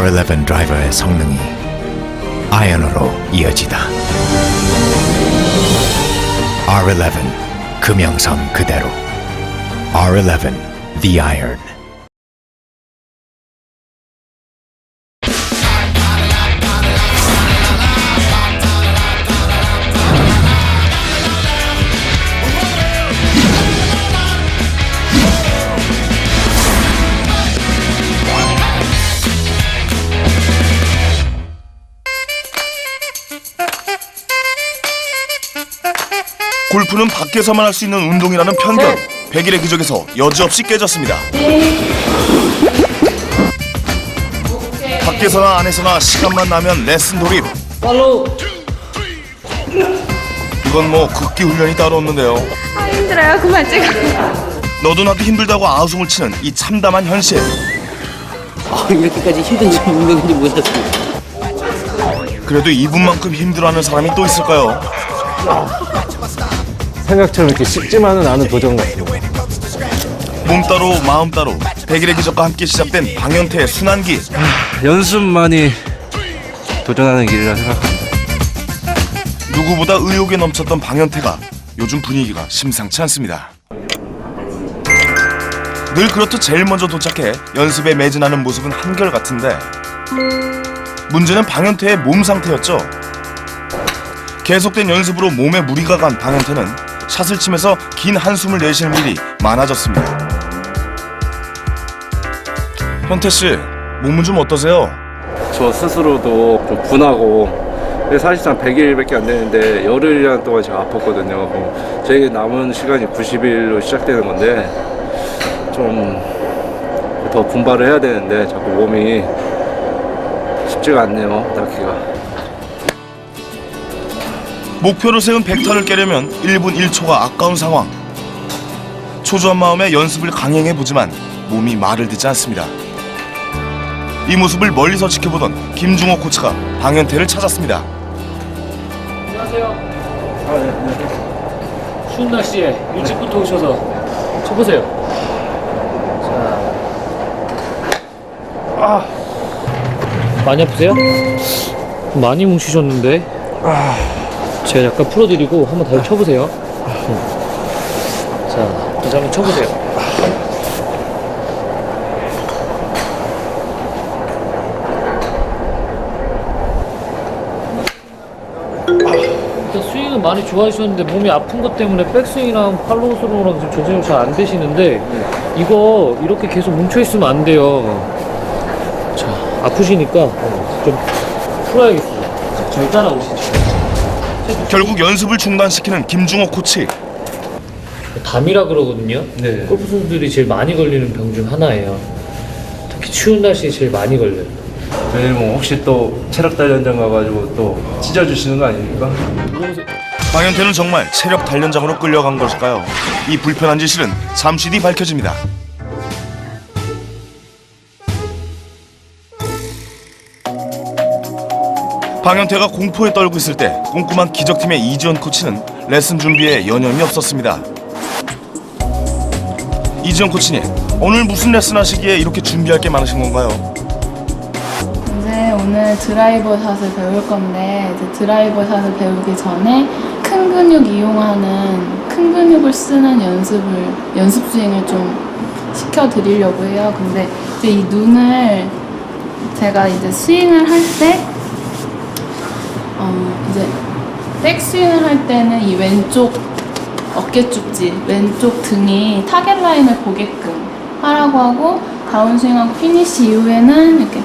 R11 드라이버의 성능이 아이언으로 이어지다. R11 금영선 그대로. R11 The Iron. 골프는 밖에서만 할 수 있는 운동이라는 편견. 백일의 기적에서 여지없이 깨졌습니다. 밖에서나 안에서나 시간만 나면 레슨 돌입. 이건 뭐 극기 훈련이 따로 없는데요. 아 힘들어요 그만 찍어 너도 나도 힘들다고 아우성을 치는 이 참담한 현실. 아, 이렇게까지 힘든 운동인지 몰랐어요 그래도 이분만큼 힘들어하는 사람이 또 있을까요? 생각처럼 이렇게 쉽지만은 않은 도전 같아요. 몸 따로 마음 따로 백일의 기적과 함께 시작된 방현태의 순환기. 연습만이 도전하는 길이라 생각합니다. 누구보다 의욕에 넘쳤던 방현태가 요즘 분위기가 심상치 않습니다. 늘 그렇듯 제일 먼저 도착해 연습에 매진하는 모습은 한결같은데 문제는 방현태의 몸 상태였죠. 계속된 연습으로 몸에 무리가 간 방현태는 샷을 치면서 긴 한숨을 내쉬는 일이 많아졌습니다. 현태 씨, 몸은 좀 어떠세요? 저 스스로도 좀 분하고 사실상 100일밖에 안 되는데 열흘이란 동안 제가 아팠거든요. 저에게 남은 시간이 90일로 시작되는 건데 좀 더 분발을 해야 되는데 자꾸 몸이 쉽지가 않네요. 닿기가. 목표로 세운 100타를 깨려면 1분 1초가 아까운 상황. 초조한 마음에 연습을 강행해 보지만 몸이 말을 듣지 않습니다. 이 모습을 멀리서 지켜보던 김중호 코치가 방현태를 찾았습니다. 안녕하세요 추운 날씨에 일찍부터 오셔서 쳐보세요 자 아. 많이 아프세요? 많이 뭉치셨는데 제가 약간 풀어드리고 한번 다시 쳐보세요 자 다시 한번 쳐보세요 일단 스윙은 많이 좋아하셨는데 몸이 아픈 것 때문에 백스윙이랑 팔로우 스로우랑 지금 전체적으로 잘안 되시는데 이거 이렇게 계속 뭉쳐 있으면 안 돼요. 자 아프시니까 좀 풀어야겠어요. 자, 저희 따라오시죠. 결국 연습을 중단시키는 김중호 코치. 담이라 그러거든요. 네. 골프 선수들이 제일 많이 걸리는 병 중 하나예요. 특히 추운 날씨에 제일 많이 걸려요. 내일 뭐 혹시 또 체력 단련장 가가지고 또 찢어주시는 거 아닙니까? 방현태는 정말 체력 단련장으로 끌려간 것일까요? 이 불편한 진실은 잠시 뒤 밝혀집니다. 방현태가 공포에 떨고 있을 때 꼼꼼한 기적팀의 이지원 코치는 레슨 준비에 여념이 없었습니다. 이지원 코치님, 오늘 무슨 레슨 하시기에 이렇게 준비할 게 많으신 건가요? 이제 오늘 드라이버 샷을 배울 건데 이제 드라이버 샷을 배우기 전에 큰 근육 이용하는 큰 근육을 쓰는 연습을 연습 스윙을 좀 시켜 드리려고 해요. 근데 이제 이 눈을 제가 이제 스윙을 할 때 어, 이제 백스윙을 할 때는 이 왼쪽 어깨 쪽지, 왼쪽 등이 타겟 라인을 보게끔 하라고 하고 다운스윙하고 피니시 이후에는 이렇게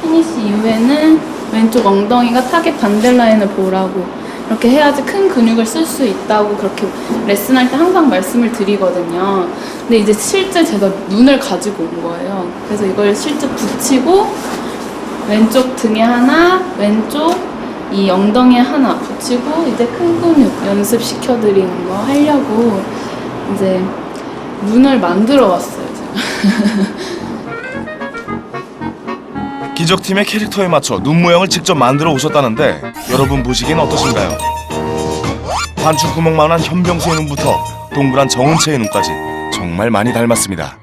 피니시 이후에는 왼쪽 엉덩이가 타겟 반대 라인을 보라고 이렇게 해야지 큰 근육을 쓸 수 있다고 그렇게 레슨할 때 항상 말씀을 드리거든요. 근데 이제 실제 제가 눈을 가지고 온 거예요. 그래서 이걸 실제 붙이고 왼쪽 등에 하나, 왼쪽 이 엉덩이에 하나 붙이고 이제 큰 근육 연습시켜 드리는 거 하려고 이제 눈을 만들어 왔어요. 기적팀의 캐릭터에 맞춰 눈 모양을 직접 만들어 오셨다는데 여러분 보시기엔 어떠신가요? 반축 구멍만한 현병수의 눈부터 동그란 정은채의 눈까지 정말 많이 닮았습니다.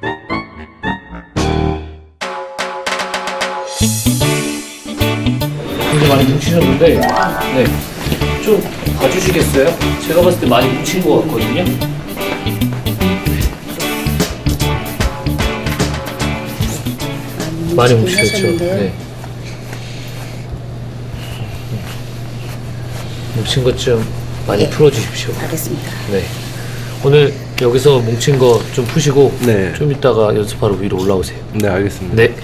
굉장히 많이 뭉치셨는데 네. 좀 봐주시겠어요? 제가 봤을 때 많이 뭉친 것 같거든요. 많이 뭉치셨죠. 네. 뭉친 것 좀 많이 풀어주십시오. 알겠습니다. 네. 오늘 여기서 뭉친 거 좀 푸시고 네. 좀 이따가 연습하러 위로 올라오세요. 네, 알겠습니다. 네.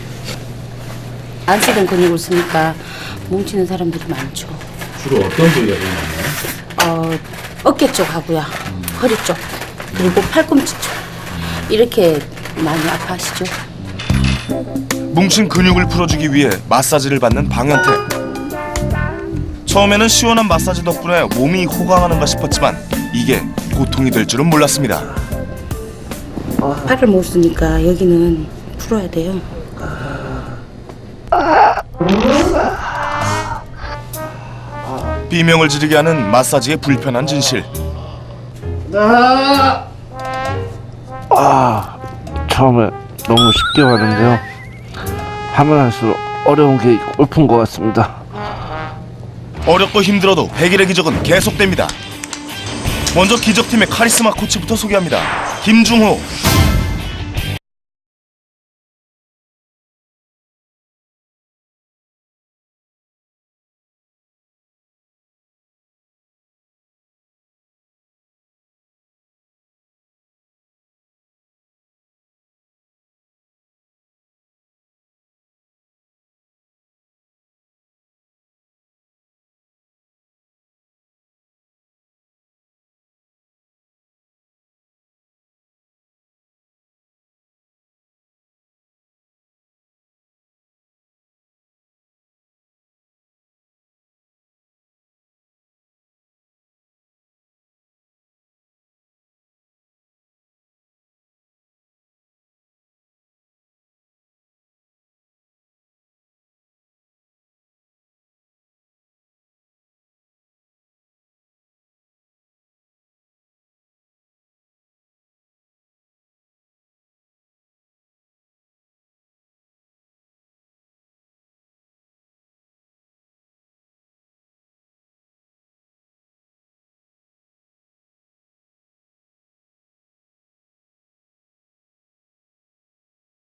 안 쓰던 근육을 쓰니까 뭉치는 사람들이 많죠. 주로 어떤 부위가 있나요? 어, 어깨 쪽 하고요. 허리 쪽. 그리고 팔꿈치 쪽. 이렇게 많이 아파하시죠? 뭉친 근육을 풀어주기 위해 마사지를 받는 방현태. 처음에는 시원한 마사지 덕분에 몸이 호강하는가 싶었지만 이게 고통이 될 줄은 몰랐습니다. 팔을 못 쓰니까 여기는 풀어야 돼요. 비명을 지르게 하는 마사지의 불편한 진실. 아, 처음에 너무 쉽게 왔는데요. 하면 할수록 어려운 게 골프인 것 같습니다. 어렵고 힘들어도 100일의 기적은 계속됩니다. 먼저 기적팀의 카리스마 코치부터 소개합니다. 김중호.